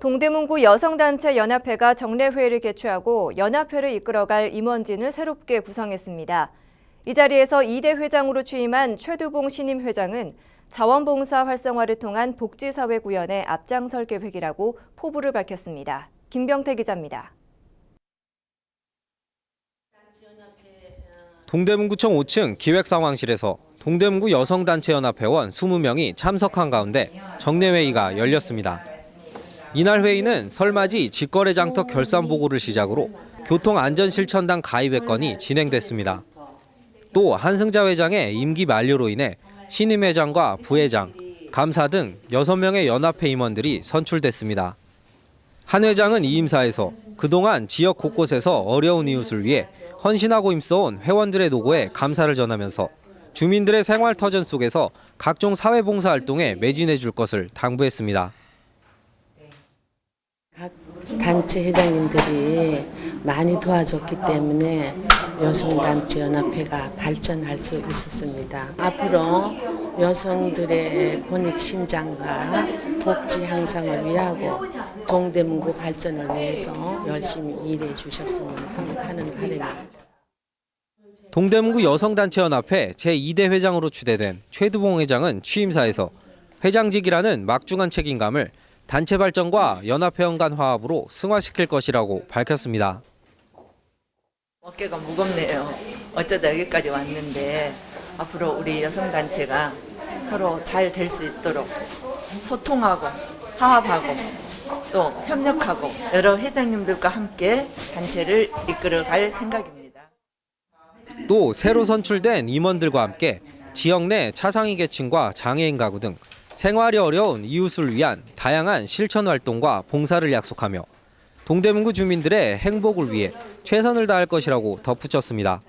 동대문구 여성단체 연합회가 정례회의를 개최하고 연합회를 이끌어갈 임원진을 새롭게 구성했습니다. 이 자리에서 이대 회장으로 취임한 최두봉 신임 회장은 자원봉사 활성화를 통한 복지사회 구현에 앞장설 계획이라고 포부를 밝혔습니다. 김병태 기자입니다. 동대문구청 5층 기획상황실에서 동대문구 여성단체연합회원 20명이 참석한 가운데 정례회의가 열렸습니다. 이날 회의는 설맞이 직거래 장터 결산 보고를 시작으로 교통안전실천당 가입회 건이 진행됐습니다. 또 한승자 회장의 임기 만료로 인해 신임 회장과 부회장, 감사 등 6명의 연합회 임원들이 선출됐습니다. 한 회장은 이 임사에서 그동안 지역 곳곳에서 어려운 이웃을 위해 헌신하고 힘써온 회원들의 노고에 감사를 전하면서 주민들의 생활 터전 속에서 각종 사회봉사 활동에 매진해 줄 것을 당부했습니다. 각 단체 회장님들이 많이 도와줬기 때문에 여성단체연합회가 발전할 수 있었습니다. 앞으로 여성들의 권익 신장과 복지 향상을 위하고 동대문구 발전을 위해서 열심히 일해 주셨으면 하는 바람입니다. 동대문구 여성단체연합회 제2대 회장으로 추대된 최두봉 회장은 취임사에서 회장직이라는 막중한 책임감을 단체 발전과 연합회원 간 화합으로 승화시킬 것이라고 밝혔습니다. 어깨가 무겁네요. 어쩌다 여기까지 왔는데 앞으로 우리 여성단체가 서로 잘 될 수 있도록 소통하고 화합하고 또 협력하고 여러 회장님들과 함께 단체를 이끌어갈 생각입니다. 또 새로 선출된 임원들과 함께 지역 내 차상위 계층과 장애인 가구 등 생활이 어려운 이웃을 위한 다양한 실천 활동과 봉사를 약속하며 동대문구 주민들의 행복을 위해 최선을 다할 것이라고 덧붙였습니다.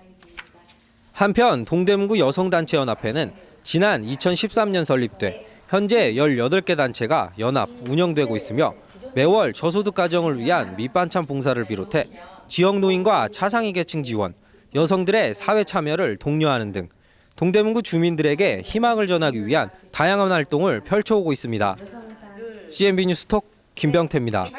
한편 동대문구 여성단체연합회는 지난 2013년 설립돼 현재 18개 단체가 연합 운영되고 있으며 매월 저소득 가정을 위한 밑반찬 봉사를 비롯해 지역 노인과 차상위 계층 지원, 여성들의 사회 참여를 독려하는 등 동대문구 주민들에게 희망을 전하기 위한 다양한 활동을 펼쳐오고 있습니다. CNB 뉴스 톡 김병태입니다.